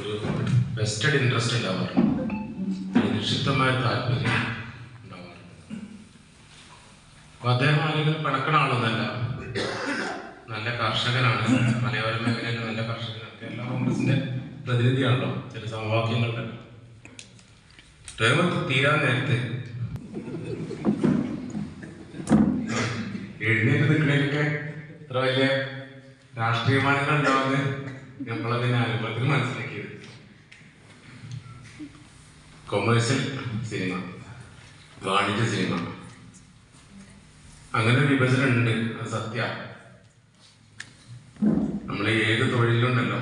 ഒരു vested interest ഉണ്ടാവാറുണ്ട്. നിക്ഷിപ്തമായ താല്പര്യം ഉണ്ടാവാറുണ്ട്. അപ്പൊ അദ്ദേഹം ആരെങ്കിലും പണക്കണ ആളൊന്നല്ല. നല്ല കർഷകനാണ്. മലയോര മേഖലയിലെ നല്ല കർഷകനാണ്. കേരള കോൺഗ്രസിന്റെ പ്രതിനിധിയാണല്ലോ ചില സമവാക്യങ്ങളുടെ. ടേം തീരാൻ നേരത്തെ എഴുന്നേറ്റ് നിൽക്കണേലൊക്കെ ഇത്ര വലിയ രാഷ്ട്രീയമാനങ്ങൾ ഉണ്ടാവുന്നത് നമ്മളതിനെ അനുഭവത്തിൽ മനസ്സിലാക്കിയത്. കൊമേഴ്സ്യൽ സിനിമ വാണിജ്യ സിനിമ. അങ്ങനെ വിഭജനം ഉണ്ട് അത് സത്യ. നമ്മൾ ഏത് തൊഴിലുണ്ടല്ലോ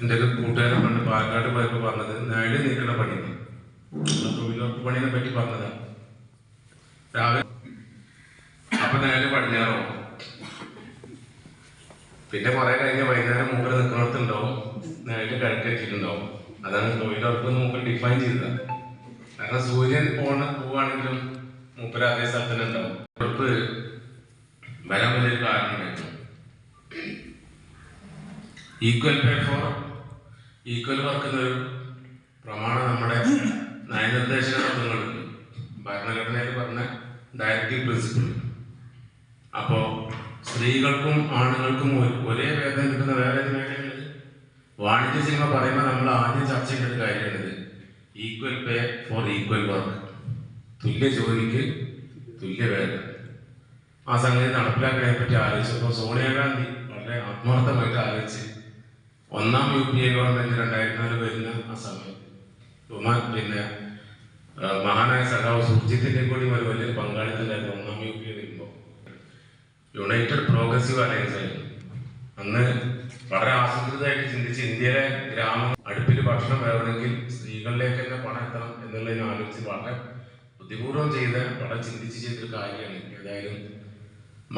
എന്റെ ഒരു കൂട്ടുകാരൻ പണ്ട് പാലക്കാട് പോയപ്പോൾ പറഞ്ഞത് നേടി നിൽക്കുന്ന പണിയാണ്. തൊഴിലുറപ്പ് പണിനെ പറ്റി പറഞ്ഞതാണ് രാവിലെ അപ്പൊ നേരെ പടിഞ്ഞാറോ? പിന്നെ കുറെ കഴിഞ്ഞ് വൈകുന്നേരം മൂപ്പര് നിൽക്കുന്നിടത്തുണ്ടാവും നേരെ വെച്ചിട്ടുണ്ടാവും. അതാണ് തൊഴിലുറപ്പ് മൂപ്പർ ഡിഫൈൻ ചെയ്തത്. കാരണം സൂര്യൻ പോണ പോവാണെങ്കിലും മൂപ്പര് അതേ സ്ഥലത്ത് തന്നെ ഉണ്ടാവും. ഉറപ്പ് വരാൻ വലിയൊരു കാരണമായിരുന്നു equal pay for equal work എന്നൊരു പ്രമാണം നമ്മുടെ നയനിർദ്ദേശ തത്വങ്ങളുണ്ട് ഭരണഘടനയിൽ പറഞ്ഞ ഡയറക്റ്റീവ് പ്രിൻസിപ്പിൾ അപ്പോ സ്ത്രീകൾക്കും ആണുങ്ങൾക്കും ഒരേ വേദന കിട്ടുന്ന വേറെ മേഖലകളിൽ വാണിജ്യ സിനിമ പറയുമ്പോൾ നമ്മൾ ആദ്യം ചർച്ച ചെയ്യേണ്ട കാര്യമാണിത്. Equal pay for equal work തുല്യ ജോലിക്ക് തുല്യ വേതനം. ആ സംഗതി നടപ്പിലാക്കിയതിനെ പറ്റി ആലോചിച്ചപ്പോൾ സോണിയാഗാന്ധി വളരെ ആത്മാർത്ഥമായിട്ട് ആലോചിച്ച് ഒന്നാം യു പി എ ഗവൺമെന്റ് രണ്ടായിരത്തി നാല് വരുന്ന ആ സമയത്ത് പിന്നെ മഹാനായ സഖാവ് സുർജിത്തിന്റെ കൂടി ഒരു വലിയൊരു പങ്കാളിത്തം ഒന്നാം യു പി എ വരുമ്പോൾ യുണൈറ്റഡ് പ്രോഗ്രസീവ് അലയൻസ് ആയിരുന്നു. അന്ന് വളരെ ആസൂത്രിതമായിട്ട് ചിന്തിച്ച് ഇന്ത്യയിലെ ഗ്രാമ അടുപ്പിൽ ഭക്ഷണം വേണമെങ്കിൽ സ്ത്രീകളിലേക്ക് തന്നെ പണം എത്തണം എന്നുള്ളതിനെ ആലോചിച്ച് വളരെ ബുദ്ധിപൂർവം ചെയ്ത വളരെ ചിന്തിച്ച് ചെയ്തൊരു കാര്യമാണ്. ഏതായാലും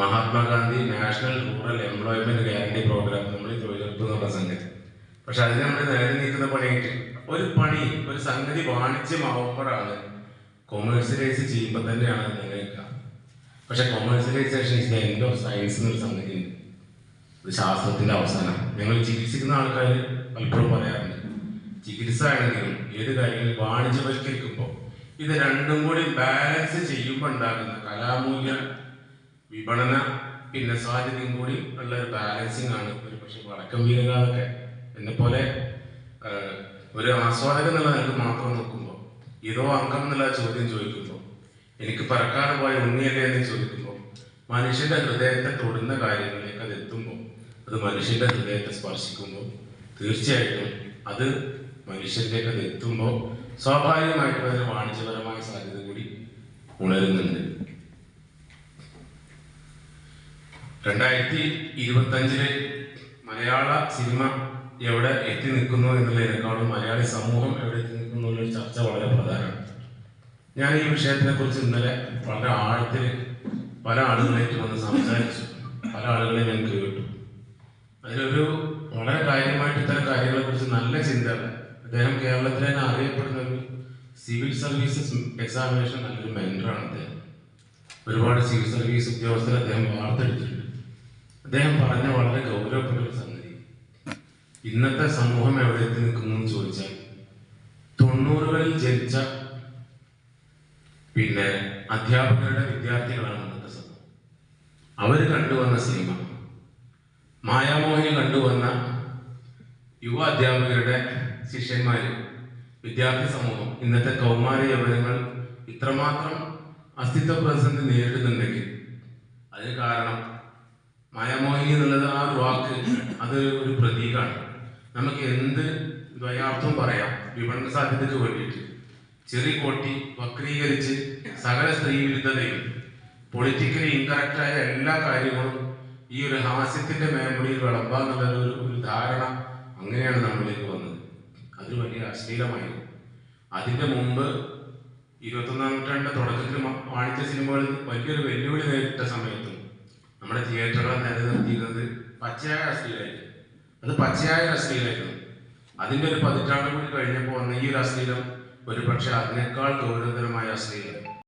Mahatma Gandhi national rural employment guarantee programme നമ്മൾ തൊഴിലുറപ്പ് എന്നുള്ള സംഗതി. പക്ഷെ അതിന് നമ്മൾ നേരെ നീക്കുന്ന പണിയായിട്ട് ഒരു പണി ഒരു സംഗതി വാണിജ്യമാവുമ്പോഴാണ് കൊമേഴ്സ്യലൈസ് ചെയ്യുമ്പോൾ തന്നെയാണ് നിലനിൽക്കുക. പക്ഷെ commercialization is the end of science എന്നൊരു സംഗതി ഉണ്ട്. ശാസ്ത്രത്തിന്റെ അവസാനം. ഞങ്ങൾ ചികിത്സിക്കുന്ന ആൾക്കാർ പലപ്പോഴും പറയാറുണ്ട്. ചികിത്സ ആണെങ്കിലും ഏത് കാര്യങ്ങളും വാണിജ്യവൽക്കരിക്കുമ്പോൾ ഇത് രണ്ടും കൂടി ബാലൻസ് ചെയ്യുമ്പോൾ ഉണ്ടാകുന്ന കലാമൂല്യ വിപണന പിന്നെ സാധ്യതയും കൂടി ഉള്ള ഒരു ബാലൻസിങ് ആണ് ഒരു പക്ഷെ വടക്കം വീരകാലൊക്കെ പോലെ ഒരു ആസ്വാദകൻ എന്നുള്ള നിലയ്ക്ക് മാത്രം നോക്കുമ്പോൾ ഇതോ അംഗം എന്നുള്ള ചോദ്യം ചോദിക്കുമ്പോൾ എനിക്ക് പറക്കാതെ പോയ ഉണ്ണിയല്ലേ എന്ന് ചോദിക്കുമ്പോൾ മനുഷ്യന്റെ ഹൃദയത്തെ തൊടുന്ന കാര്യങ്ങളിലേക്ക് അത് എത്തുമ്പോൾ അത് മനുഷ്യന്റെ ഹൃദയത്തെ സ്പർശിക്കുമ്പോൾ തീർച്ചയായിട്ടും അത് മനുഷ്യരിലേക്ക് അത് എത്തുമ്പോൾ സ്വാഭാവികമായിട്ടും അതിന് വാണിജ്യപരമായ സാധ്യത കൂടി ഉണരുന്നുണ്ട്. രണ്ടായിരത്തി ഇരുപത്തി അഞ്ചിലെ മലയാള സിനിമ എവിടെ എത്തി നിൽക്കുന്നു എന്നുള്ളതിനേക്കാളും മലയാളി സമൂഹം എവിടെ എത്തി നിൽക്കുന്നു എന്നുള്ള ചർച്ച വളരെ പ്രധാനമാണ്. ഞാൻ ഈ വിഷയത്തിനെ കുറിച്ച് ഇന്നലെ വളരെ ആഴത്തിൽ പല ആളുകളായിട്ട് വന്ന് സംസാരിച്ചു. പല ആളുകളെയും ഞാൻ കേട്ടു. അതിലൊരു വളരെ കാര്യമായിട്ട് ഇത്തരം കാര്യങ്ങളെ കുറിച്ച് നല്ല ചിന്ത. അദ്ദേഹം കേരളത്തിലെ തന്നെ അറിയപ്പെടുന്ന ഒരു സിവിൽ സർവീസസ് എക്സാമിനേഷൻ നല്ലൊരു മെന്ററാണ് അദ്ദേഹം. ഒരുപാട് സിവിൽ സർവീസ് ഉദ്യോഗസ്ഥരെ അദ്ദേഹം വാർത്തെടുത്തിട്ടുണ്ട്. അദ്ദേഹം പറഞ്ഞ വളരെ ഗൗരവപ്പെട്ട ഒരു സംഗതി. ഇന്നത്തെ സമൂഹം എവിടെ എത്തി നിൽക്കുന്നു എന്ന് ചോദിച്ചാൽ തൊണ്ണൂറുകളിൽ ജനിച്ച പിന്നെ അധ്യാപകരുടെ വിദ്യാർത്ഥികളാണ് ഇന്നത്തെ സമയം അവർ കണ്ടുവന്ന സിനിമ മായാമോഹിനി കണ്ടുവന്ന യുവ അധ്യാപകരുടെ ശിഷ്യന്മാര് വിദ്യാർത്ഥി സമൂഹം ഇന്നത്തെ കൗമാര യൗവനങ്ങൾ ഇത്രമാത്രം അസ്തിത്വ പ്രതിസന്ധി നേരിടുന്നുണ്ടെങ്കിൽ അതിന് കാരണം മായാമോഹിനി എന്നുള്ളത് ആ ഒരു വാക്ക് അത് ഒരു പ്രതീകമാണ് നമുക്ക് എന്ത് ദ്വയാർത്ഥം പറയാം വിപണന സാധ്യതയ്ക്ക് വേണ്ടിയിട്ട്. ചെറിയ കോട്ടി വക്രീകരിച്ച് സകല സ്ത്രീ വിരുദ്ധതയും പൊളിറ്റിക്കലി ഇൻകറക്റ്റായ എല്ലാ കാര്യങ്ങളും ഈ ഒരു ഹാസ്യത്തിന്റെ മേമ്പടിയിൽ വിളമ്പാന്നുള്ള ഒരു ഒരു ധാരണ അങ്ങനെയാണ് നമ്മളിലേക്ക് വന്നത്. അത് വലിയ അശ്ലീലമായിരുന്നു. അതിന്റെ മുമ്പ് ഇരുപത്തൊന്നാം നൂറ്റാണ്ടിന്റെ തുടക്കത്തിൽ വാണിജ്യ സിനിമകളിൽ വലിയൊരു വെല്ലുവിളി നേരിട്ട സമയത്തും നമ്മുടെ തിയേറ്ററുകൾ നിലനിർത്തിയിരുന്നത് പച്ചയായ അശ്ലീലായിരുന്നു അത് പച്ചയായ അശ്ലീലായിരുന്നു അതിന്റെ ഒരു പതിറ്റാണ്ട് കൂടി കഴിഞ്ഞപ്പോൾ വന്ന ഈ ഒരു അശ്ലീലം ഒരു പക്ഷെ അതിനേക്കാൾ ഗൗരവതരമായ അശ്ലീലം